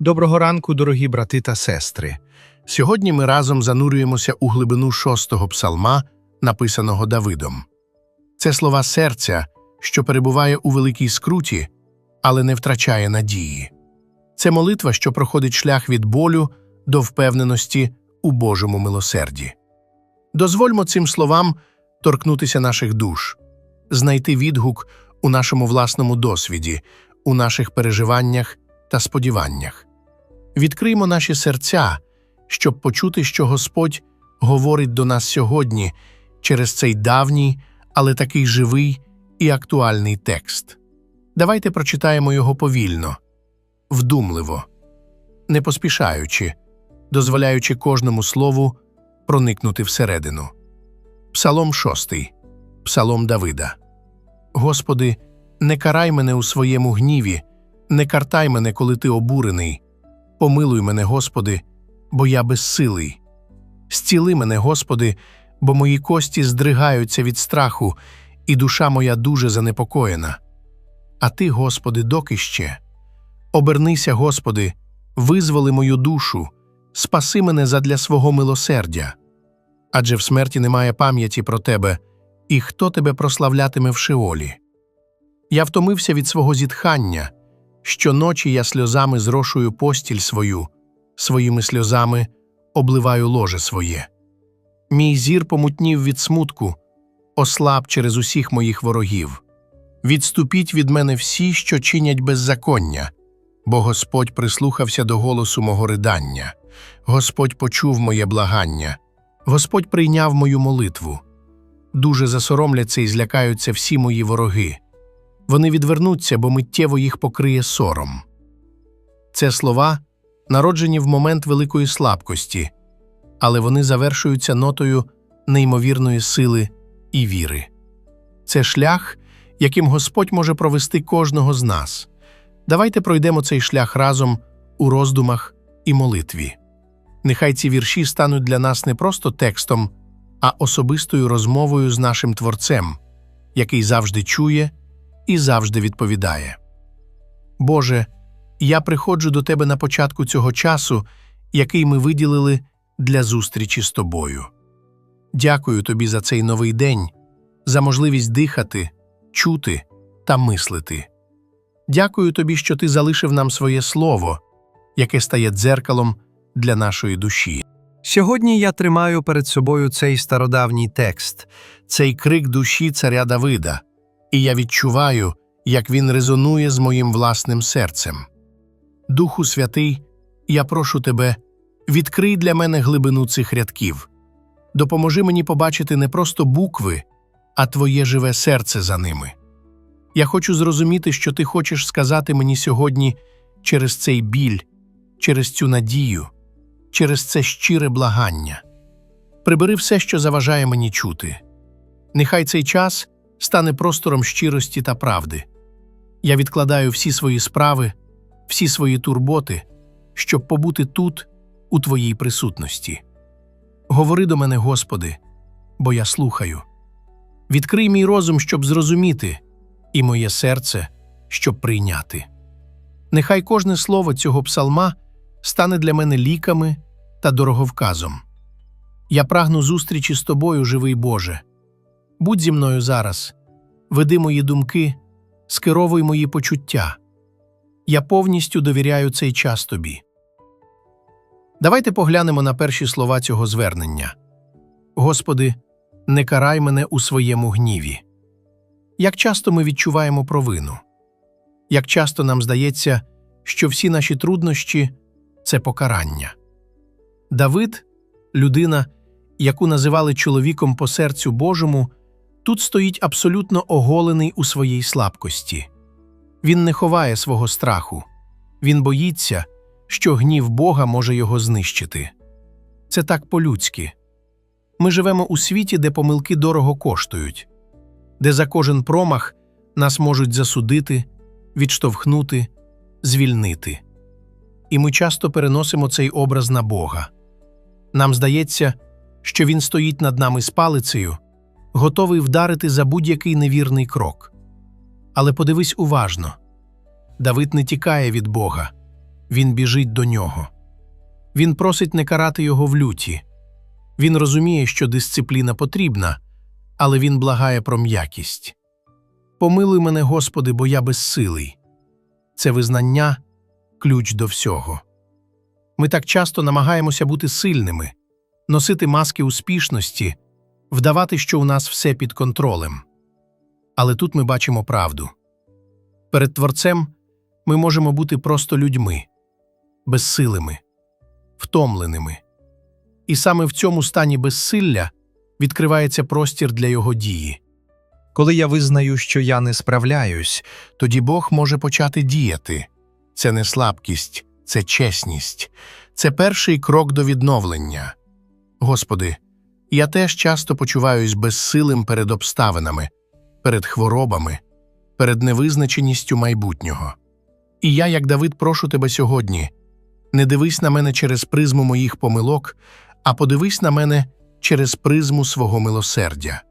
Доброго ранку, дорогі брати та сестри. Сьогодні ми разом занурюємося у глибину шостого псалма, написаного Давидом. Це слова серця, що перебуває у великій скруті, але не втрачає надії. Це молитва, що проходить шлях від болю до впевненості у Божому милосерді. Дозвольмо цим словам торкнутися наших душ, знайти відгук у нашому власному досвіді, у наших переживаннях та сподіваннях. Відкриймо наші серця, щоб почути, що Господь говорить до нас сьогодні через цей давній, але такий живий і актуальний текст. Давайте прочитаємо його повільно, вдумливо, не поспішаючи, дозволяючи кожному слову проникнути всередину. Псалом 6. Псалом Давида. Господи, не карай мене у своєму гніві, не картай мене, коли ти обурений. Помилуй мене, Господи, бо я безсилий. Зціли мене, Господи, бо мої кості здригаються від страху, і душа моя дуже занепокоєна. А Ти, Господи, доки ще. Обернися, Господи, визволи мою душу, спаси мене задля свого милосердя. Адже в смерті немає пам'яті про Тебе, і хто тебе прославлятиме в Шеолі. Я втомився від свого зітхання. Щоночі я сльозами зрошую постіль свою, своїми сльозами обливаю ложе своє. Мій зір помутнів від смутку, ослаб через усіх моїх ворогів. Відступіть від мене всі, що чинять беззаконня, бо Господь прислухався до голосу мого ридання, Господь почув моє благання, Господь прийняв мою молитву. Дуже засоромляться і злякаються всі мої вороги. Вони відвернуться, бо миттєво їх покриє сором. Це слова, народжені в момент великої слабкості, але вони завершуються нотою неймовірної сили і віри. Це шлях, яким Господь може провести кожного з нас. Давайте пройдемо цей шлях разом у роздумах і молитві. Нехай ці вірші стануть для нас не просто текстом, а особистою розмовою з нашим Творцем, який завжди чує і завжди відповідає. Боже, я приходжу до Тебе на початку цього часу, який ми виділили для зустрічі з Тобою. Дякую Тобі за цей новий день, за можливість дихати, чути та мислити. Дякую Тобі, що Ти залишив нам своє слово, яке стає дзеркалом для нашої душі. Сьогодні я тримаю перед собою цей стародавній текст, Цей крик душі царя Давида, і я відчуваю, як він резонує з моїм власним серцем. Духу Святий, я прошу тебе, відкрий для мене глибину цих рядків, допоможи мені побачити не просто букви, а твоє живе серце за ними. Я хочу зрозуміти, що ти хочеш сказати мені сьогодні через цей біль, через цю надію, через це щире благання. Прибери все, що заважає мені чути. Нехай цей час стане простором щирості та правди. Я відкладаю всі свої справи, всі свої турботи, щоб побути тут, у Твоїй присутності. Говори до мене, Господи, бо я слухаю. Відкрий мій розум, щоб зрозуміти, і моє серце, щоб прийняти. Нехай кожне слово цього псалма стане для мене ліками та дороговказом. Я прагну зустрічі з тобою, живий Боже. Будь зі мною зараз, веди мої думки, скеровуй мої почуття. Я повністю довіряю цей час тобі. Давайте поглянемо на перші слова цього звернення. Господи, не карай мене у своєму гніві. Як часто ми відчуваємо провину? Як часто нам здається, що всі наші труднощі це покарання? Давид, людина, яку називали чоловіком по серцю Божому, тут стоїть абсолютно оголений у своїй слабкості. Він не ховає свого страху, він боїться, що гнів Бога може його знищити. Це так по-людськи. Ми живемо у світі, де помилки дорого коштують, де за кожен промах нас можуть засудити, відштовхнути, звільнити. І ми часто переносимо цей образ на Бога. Нам здається, що Він стоїть над нами з палицею, готовий вдарити за будь-який невірний крок. Але подивись уважно Давид не тікає від Бога, він біжить до нього. Він просить не карати його в люті. Він розуміє, що дисципліна потрібна, але він благає про м'якість. Помилуй мене, Господи, бо я безсилий. Це визнання ключ до всього. Ми так часто намагаємося бути сильними, носити маски успішності, вдавати, що у нас все під контролем. Але тут ми бачимо правду. Перед Творцем ми можемо бути просто людьми, безсилими, втомленими. І саме в цьому стані безсилля відкривається простір для його дії. Коли я визнаю, що я не справляюсь, Тоді Бог може почати діяти. Це не слабкість, це чесність, це перший крок до відновлення. Господи, я теж часто почуваюсь безсилим перед обставинами, перед хворобами, перед невизначеністю майбутнього. І я, як Давид, прошу тебе сьогодні не дивись на мене через призму моїх помилок, а подивись на мене через призму свого милосердя.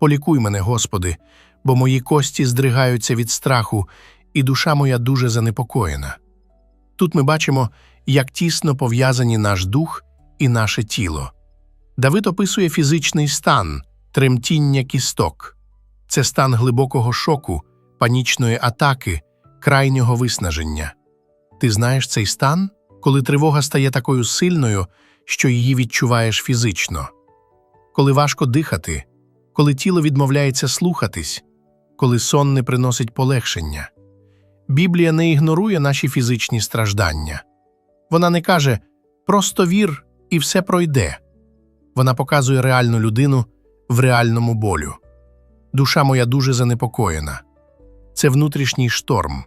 Полікуй мене, Господи, бо мої кості здригаються від страху, і душа моя дуже занепокоєна. Тут ми бачимо, як тісно пов'язані наш дух і наше тіло. Давид описує фізичний стан, тремтіння кісток. Це стан глибокого шоку, панічної атаки, крайнього виснаження. Ти знаєш цей стан, коли тривога стає такою сильною, що її відчуваєш фізично, коли важко дихати, коли тіло відмовляється слухатись, коли сон не приносить полегшення. Біблія не ігнорує наші фізичні страждання. Вона не каже просто вір і все пройде. Вона показує реальну людину в реальному болю. Душа моя дуже занепокоєна. Це внутрішній шторм.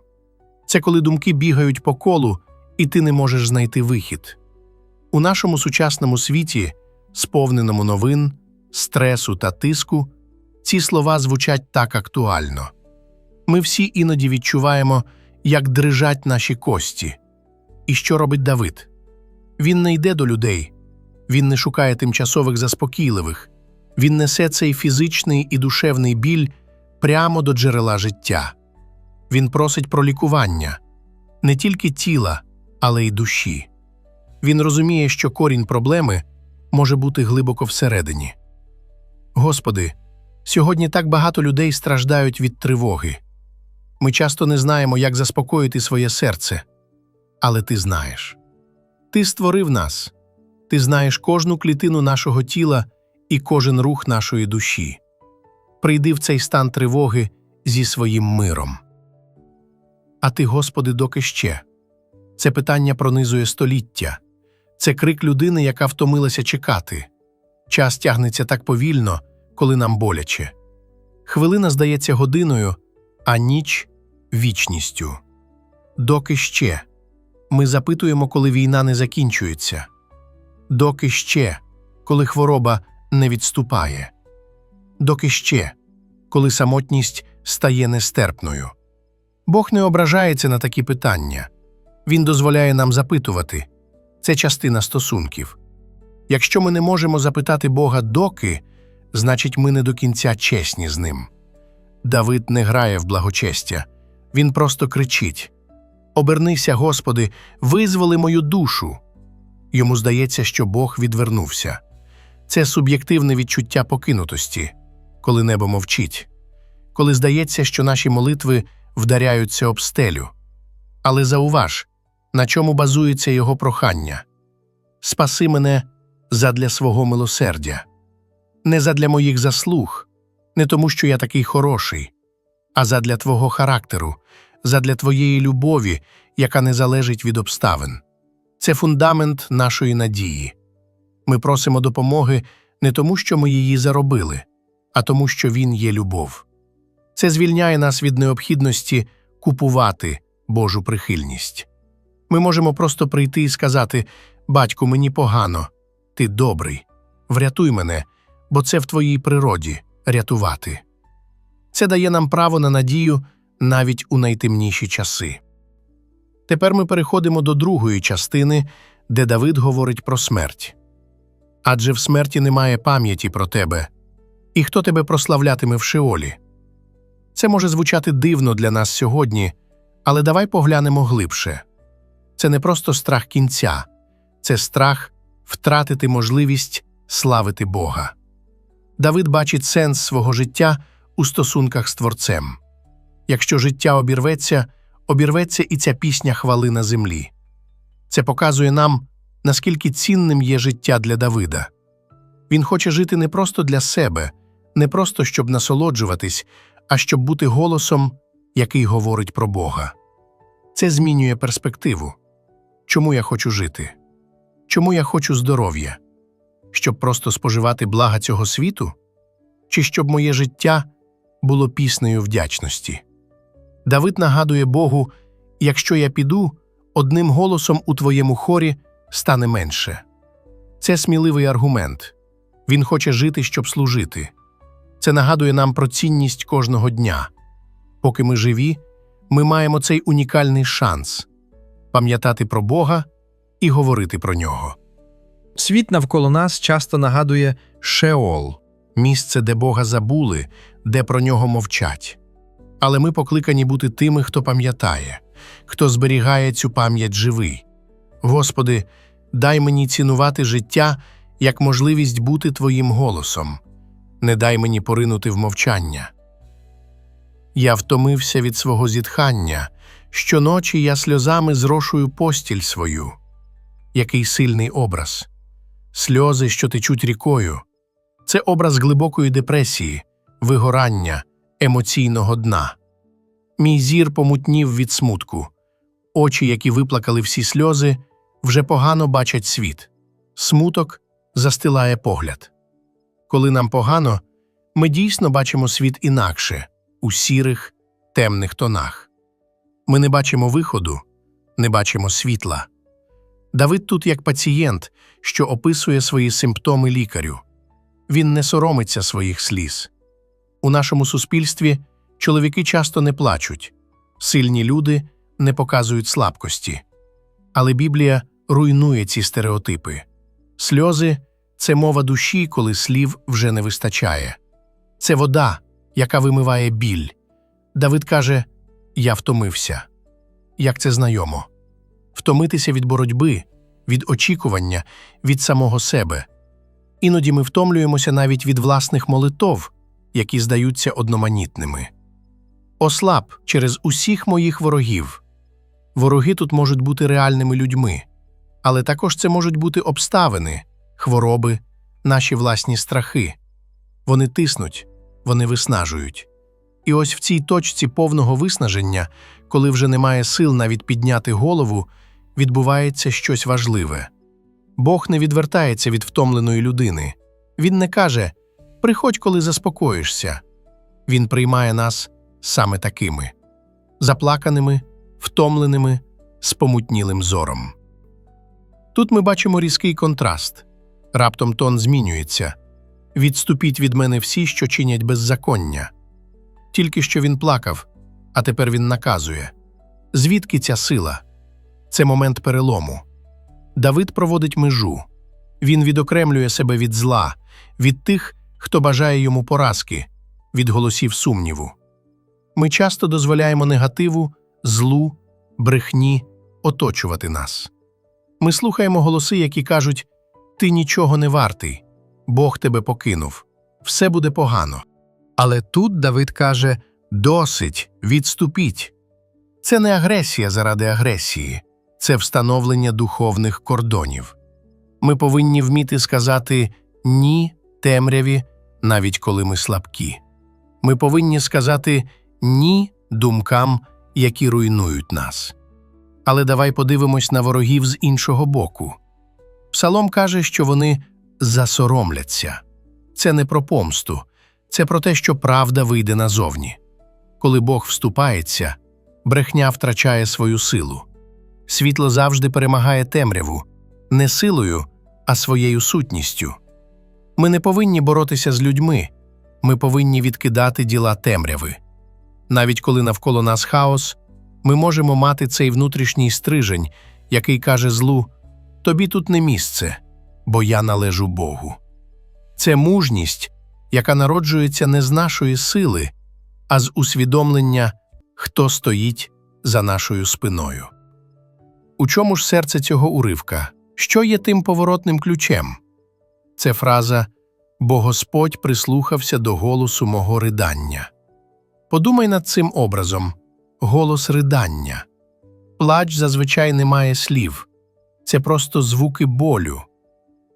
Це коли думки бігають по колу, і ти не можеш знайти вихід. У нашому сучасному світі, сповненому новин, стресу та тиску, ці слова звучать так актуально. Ми всі іноді відчуваємо, як дрижать наші кості. І що робить Давид? Він не йде до людей, він не шукає тимчасових заспокійливих, він несе цей фізичний і душевний біль прямо до джерела життя. Він просить про лікування не тільки тіла, але й душі. Він розуміє, що корінь проблеми може бути глибоко всередині. Господи, сьогодні так багато людей страждають від тривоги. Ми часто не знаємо, як заспокоїти своє серце, але ти знаєш. Ти створив нас, ти знаєш кожну клітину нашого тіла і кожен рух нашої душі. Прийди в цей стан тривоги зі своїм миром. А ти, Господи, доки ще? Це питання пронизує століття, це крик людини, яка втомилася чекати. Час тягнеться так повільно, коли нам боляче. Хвилина здається годиною, а ніч вічністю. Доки ще ми запитуємо, коли війна не закінчується, доки ще, коли хвороба не відступає, доки ще, коли самотність стає нестерпною. Бог не ображається на такі питання. Він дозволяє нам запитувати це частина стосунків. Якщо ми не можемо запитати Бога доки, значить ми не до кінця чесні з ним. Давид не грає в благочестя, він просто кричить: Обернися, Господи, визволи мою душу. Йому здається, що Бог відвернувся. Це суб'єктивне відчуття покинутості, коли небо мовчить, коли здається, що наші молитви вдаряються об стелю. Але зауваж, на чому базується його прохання Спаси мене задля свого милосердя, не задля моїх заслуг, не тому, що я такий хороший, а задля твого характеру, задля твоєї любові, яка не залежить від обставин. Це фундамент нашої надії. Ми просимо допомоги не тому, що ми її заробили, а тому, що Він є любов. Це звільняє нас від необхідності купувати Божу прихильність. Ми можемо просто прийти і сказати: Батьку, мені погано, ти добрий, врятуй мене, бо це в твоїй природі рятувати. Це дає нам право на надію навіть у найтемніші часи. Тепер ми переходимо до другої частини, де Давид говорить про смерть. Адже в смерті немає пам'яті про тебе, і хто тебе прославлятиме в Шеолі. Це може звучати дивно для нас сьогодні, але давай поглянемо глибше. Це не просто страх кінця, це страх втратити можливість славити Бога. Давид бачить сенс свого життя у стосунках з Творцем. Якщо життя обірветься, обірветься і ця пісня хвали на землі. Це показує нам, наскільки цінним є життя для Давида. Він хоче жити не просто для себе, не просто щоб насолоджуватись, а щоб бути голосом, який говорить про Бога. Це змінює перспективу. Чому я хочу жити? Чому я хочу здоров'я? Щоб просто споживати блага цього світу? Чи щоб моє життя було піснею вдячності? Давид нагадує Богу: якщо я піду, одним голосом у твоєму хорі стане менше. Це сміливий аргумент. Він хоче жити, щоб служити. Це нагадує нам про цінність кожного дня. Поки ми живі, ми маємо цей унікальний шанс пам'ятати про Бога і говорити про нього. Світ навколо нас часто нагадує Шеол. Місце, де Бога забули, де про нього мовчать. Але ми покликані бути тими, хто пам'ятає, хто зберігає цю пам'ять живий. Господи, дай мені цінувати життя як можливість бути Твоїм голосом. Не дай мені поринути в мовчання. Я втомився від свого зітхання. Щоночі я сльозами зрошую постіль свою. Який сильний образ. Сльози, що течуть рікою. Це образ глибокої депресії, вигорання, емоційного дна. Мій зір помутнів від смутку. Очі, які виплакали всі сльози, вже погано бачать світ. Смуток застилає погляд. Коли нам погано, ми дійсно бачимо світ інакше, у сірих, темних тонах. Ми не бачимо виходу, не бачимо світла. Давид тут як пацієнт, що описує свої симптоми лікарю. Він не соромиться своїх сліз. У нашому суспільстві чоловіки часто не плачуть, сильні люди не показують слабкості. Але Біблія руйнує ці стереотипи. Сльози це мова душі, коли слів вже не вистачає. Це вода, яка вимиває біль. Давид каже: Я втомився. Як це знайомо? Втомитися від боротьби, від очікування, від самого себе. Іноді ми втомлюємося навіть від власних молитов, які здаються одноманітними. Ослаб через усіх моїх ворогів. Вороги тут можуть бути реальними людьми, але також це можуть бути обставини, хвороби, наші власні страхи. Вони тиснуть, вони виснажують. І ось в цій точці повного виснаження, коли вже немає сил навіть підняти голову, відбувається щось важливе. Бог не відвертається від втомленої людини. Він не каже Приходь, коли заспокоїшся. Він приймає нас саме такими заплаканими, втомленими, з помутнілим зором. Тут ми бачимо різкий контраст. Раптом тон змінюється. Відступіть від мене всі, що чинять беззаконня. Тільки що він плакав, а тепер він наказує. Звідки ця сила? Це момент перелому. Давид проводить межу. Він відокремлює себе від зла, від тих, хто бажає йому поразки, від голосів сумніву. Ми часто дозволяємо негативу, злу, брехні оточувати нас. Ми слухаємо голоси, які кажуть: Ти нічого не вартий, Бог тебе покинув, все буде погано. Але тут Давид каже: Досить, відступіть. Це не агресія заради агресії, це встановлення духовних кордонів. Ми повинні вміти сказати ні темряві, навіть коли ми слабкі. Ми повинні сказати ні думкам, які руйнують нас. Але давай подивимось на ворогів з іншого боку. Псалом каже, що вони засоромляться. Це не про помсту, це про те, що правда вийде назовні. Коли Бог вступається, брехня втрачає свою силу. Світло завжди перемагає темряву, не силою, а своєю сутністю. Ми не повинні боротися з людьми, ми повинні відкидати діла темряви. Навіть коли навколо нас хаос, ми можемо мати цей внутрішній стрижень, який каже злу: Тобі тут не місце, бо я належу Богу. Це мужність, яка народжується не з нашої сили, а з усвідомлення, хто стоїть за нашою спиною. У чому ж серце цього уривка? Що є тим поворотним ключем? Це фраза Бо Господь прислухався до голосу мого ридання. Подумай над цим образом голос ридання. Плач зазвичай не має слів, це просто звуки болю.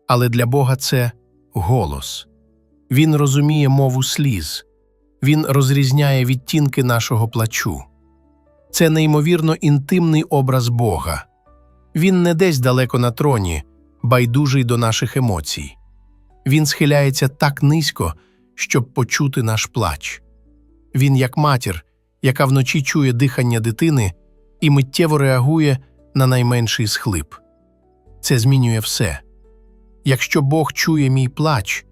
Але для Бога це голос. Він розуміє мову сліз, він розрізняє відтінки нашого плачу. Це неймовірно інтимний образ Бога. Він не десь далеко на троні, байдужий до наших емоцій. Він схиляється так низько, щоб почути наш плач. Він, як матір, яка вночі чує дихання дитини і миттєво реагує на найменший схлип. Це змінює все. Якщо Бог чує мій плач,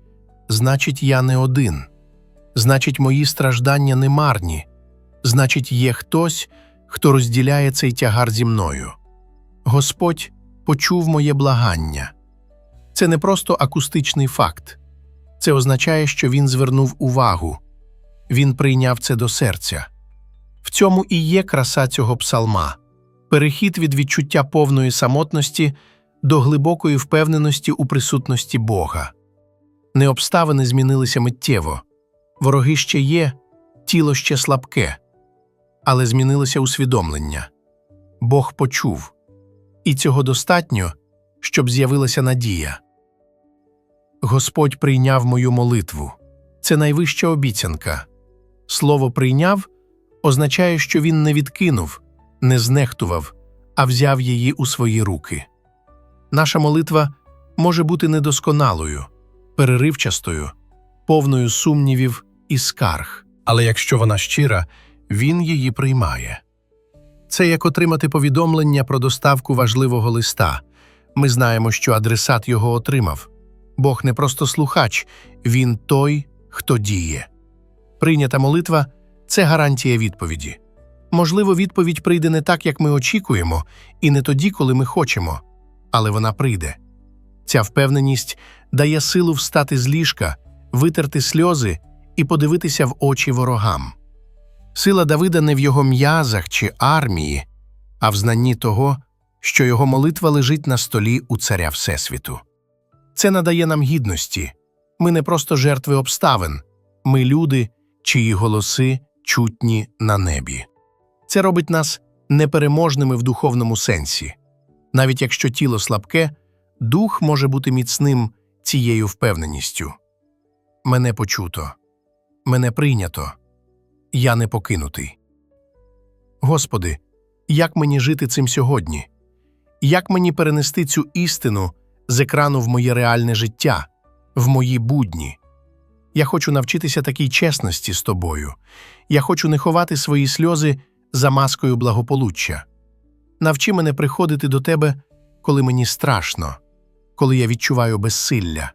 значить, я не один. Значить, мої страждання не марні. Значить, є хтось, хто розділяє цей тягар зі мною. Господь почув моє благання. Це не просто акустичний факт. Це означає, що він звернув увагу, він прийняв це до серця. В цьому і є краса цього псалма перехід від відчуття повної самотності до глибокої впевненості у присутності Бога. Не обставини змінилися миттєво, вороги ще є, тіло ще слабке, але змінилося усвідомлення. Бог почув, і цього достатньо, щоб з'явилася надія. Господь прийняв мою молитву. Це найвища обіцянка. Слово прийняв означає, що він не відкинув, не знехтував, а взяв її у свої руки. Наша молитва може бути недосконалою, переривчастою, повною сумнівів і скарг, але якщо вона щира, він її приймає. Це як отримати повідомлення про доставку важливого листа. Ми знаємо, що адресат його отримав. Бог не просто слухач, він той, хто діє. Прийнята молитва це гарантія відповіді. Можливо, відповідь прийде не так, як ми очікуємо, і не тоді, коли ми хочемо, але вона прийде. Ця впевненість дає силу встати з ліжка, витерти сльози і подивитися в очі ворогам. Сила Давида не в його м'язах чи армії, а в знанні того, що його молитва лежить на столі у царя Всесвіту. Це надає нам гідності. Ми не просто жертви обставин, ми люди, чиї голоси чутні на небі. Це робить нас непереможними в духовному сенсі. Навіть якщо тіло слабке, дух може бути міцним цією впевненістю. Мене почуто, мене прийнято, я не покинутий. Господи, як мені жити цим сьогодні? Як мені перенести цю істину з екрану в моє реальне життя, в мої будні? Я хочу навчитися такій чесності з тобою. Я хочу не ховати свої сльози за маскою благополуччя. Навчи мене приходити до тебе, коли мені страшно, коли я відчуваю безсилля.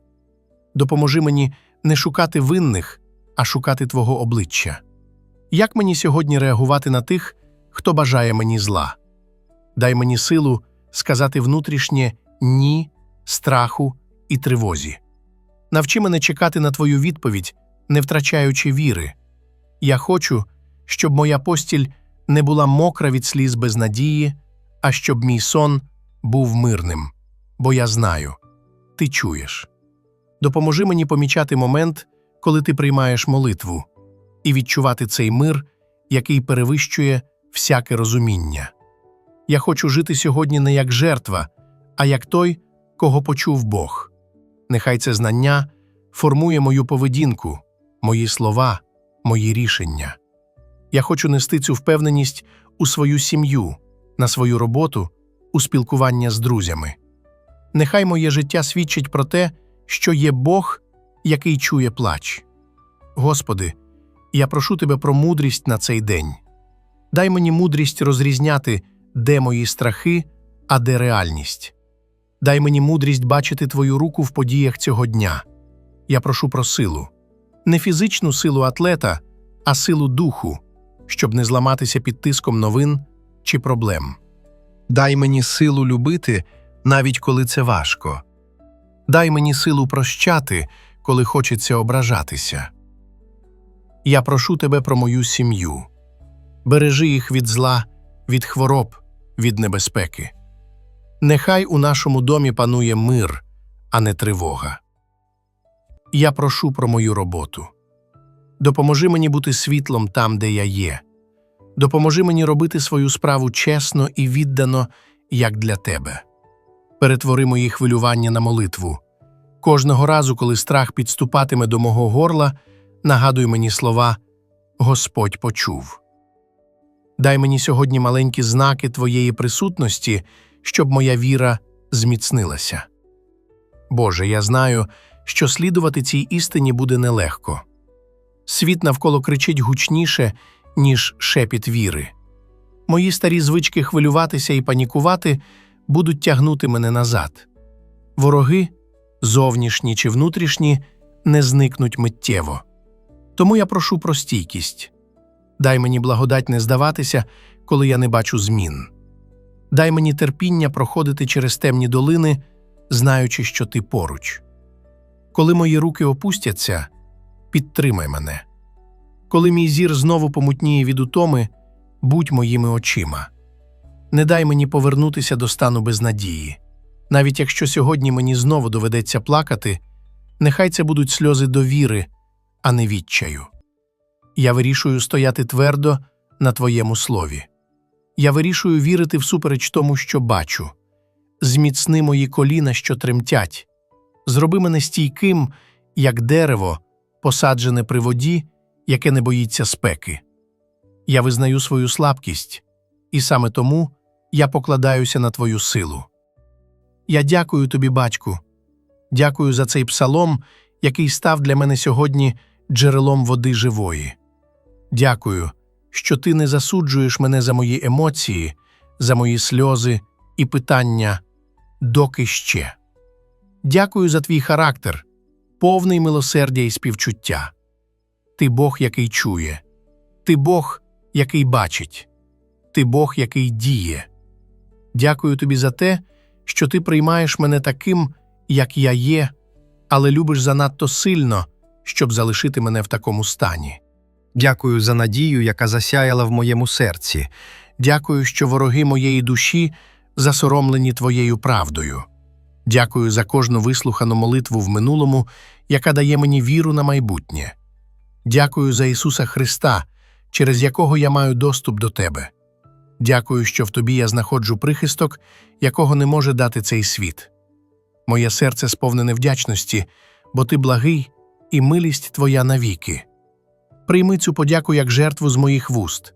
Допоможи мені не шукати винних, а шукати Твого обличчя. Як мені сьогодні реагувати на тих, хто бажає мені зла? Дай мені силу сказати внутрішнє ні, страху і тривозі. Навчи мене чекати на Твою відповідь, не втрачаючи віри. Я хочу, щоб моя постіль не була мокра від сліз безнадії, а щоб мій сон був мирним, бо я знаю, ти чуєш. Допоможи мені помічати момент, коли ти приймаєш молитву, і відчувати цей мир, який перевищує всяке розуміння. Я хочу жити сьогодні не як жертва, а як той, кого почув Бог. Нехай це знання формує мою поведінку, мої слова, мої рішення. Я хочу нести цю впевненість у свою сім'ю, на свою роботу, у спілкування з друзями. Нехай моє життя свідчить про те, що є Бог, який чує плач. Господи, я прошу Тебе про мудрість на цей день. Дай мені мудрість розрізняти, де мої страхи, а де реальність. Дай мені мудрість бачити Твою руку в подіях цього дня. Я прошу про силу, не фізичну силу атлета, а силу духу, щоб не зламатися під тиском новин чи проблем. Дай мені силу любити, навіть коли це важко. Дай мені силу прощати, коли хочеться ображатися. Я прошу тебе про мою сім'ю. Бережи їх від зла, від хвороб, від небезпеки. Нехай у нашому домі панує мир, а не тривога. Я прошу про мою роботу. Допоможи мені бути світлом там, де я є. Допоможи мені робити свою справу чесно і віддано, як для тебе. Перетвори мої хвилювання на молитву. Кожного разу, коли страх підступатиме до мого горла, нагадуй мені слова Господь почув. Дай мені сьогодні маленькі знаки Твоєї присутності, щоб моя віра зміцнилася. Боже, я знаю, що слідувати цій істині буде нелегко. Світ навколо кричить гучніше, ніж шепіт віри. Мої старі звички хвилюватися і панікувати будуть тягнути мене назад. Вороги, зовнішні чи внутрішні, не зникнуть миттєво. Тому я прошу про стійкість. Дай мені благодать не здаватися, коли я не бачу змін. Дай мені терпіння проходити через темні долини, знаючи, що ти поруч. Коли мої руки опустяться, підтримай мене. Коли мій зір знову помутніє від утоми, будь моїми очима. Не дай мені повернутися до стану безнадії. Навіть якщо сьогодні мені знову доведеться плакати, нехай це будуть сльози довіри, а не відчаю. Я вирішую стояти твердо на твоєму слові. Я вирішую вірити всупереч тому, що бачу. Зміцни мої коліна, що тремтять. Зроби мене стійким, як дерево, посаджене при воді, яке не боїться спеки. Я визнаю свою слабкість, і саме тому я покладаюся на твою силу. Я дякую тобі, батьку, дякую за цей псалом, який став для мене сьогодні джерелом води живої. Дякую, що ти не засуджуєш мене за мої емоції, за мої сльози і питання доки ще. Дякую за твій характер, повний милосердя і співчуття. Ти Бог, який чує, ти Бог, який бачить, ти Бог, який діє. Дякую тобі за те, що ти приймаєш мене таким, як я є, але любиш занадто сильно, щоб залишити мене в такому стані. Дякую за надію, яка засяяла в моєму серці. Дякую, що вороги моєї душі засоромлені твоєю правдою. Дякую за кожну вислухану молитву в минулому, яка дає мені віру на майбутнє. Дякую за Ісуса Христа, через якого я маю доступ до Тебе. Дякую, що в Тобі я знаходжу прихисток, якого не може дати цей світ. Моє серце сповнене вдячності, бо Ти благий і милість Твоя навіки. Прийми цю подяку як жертву з моїх вуст.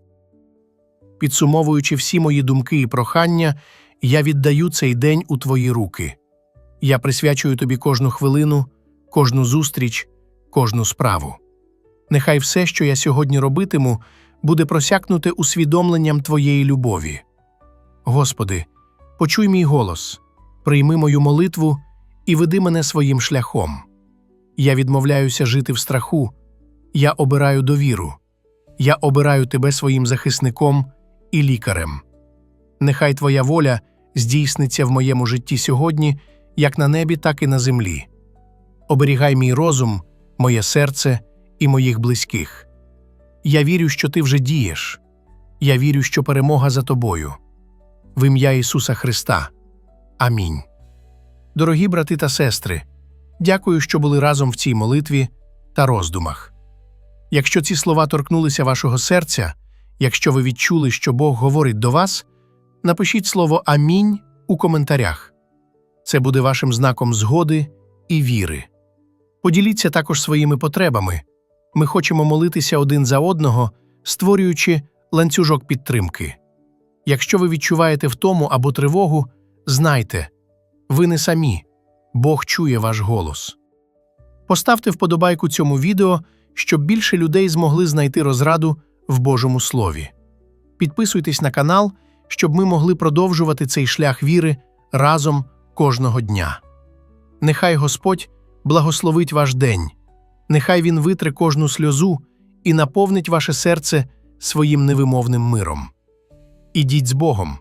Підсумовуючи всі мої думки і прохання, я віддаю цей день у Твої руки. Я присвячую тобі кожну хвилину, кожну зустріч, кожну справу. Нехай все, що я сьогодні робитиму, буде просякнуте усвідомленням Твоєї любові. Господи, почуй мій голос, прийми мою молитву і веди мене своїм шляхом. Я відмовляюся жити в страху, я обираю довіру, я обираю Тебе своїм захисником і лікарем. Нехай Твоя воля здійсниться в моєму житті сьогодні, як на небі, так і на землі. Оберігай мій розум, моє серце і моїх близьких. Я вірю, що ти вже дієш. Я вірю, що перемога за тобою. В ім'я Ісуса Христа. Амінь. Дорогі брати та сестри, дякую, що були разом в цій молитві та роздумах. Якщо ці слова торкнулися вашого серця, якщо ви відчули, що Бог говорить до вас, напишіть слово Амінь у коментарях. Це буде вашим знаком згоди і віри. Поділіться також своїми потребами. Ми хочемо молитися один за одного, створюючи ланцюжок підтримки. Якщо ви відчуваєте втому або тривогу, знайте, ви не самі, Бог чує ваш голос. Поставте вподобайку цьому відео, щоб більше людей змогли знайти розраду в Божому Слові. Підписуйтесь на канал, щоб ми могли продовжувати цей шлях віри разом кожного дня. Нехай Господь благословить ваш день, нехай Він витре кожну сльозу і наповнить ваше серце своїм невимовним миром. Ідіть з Богом.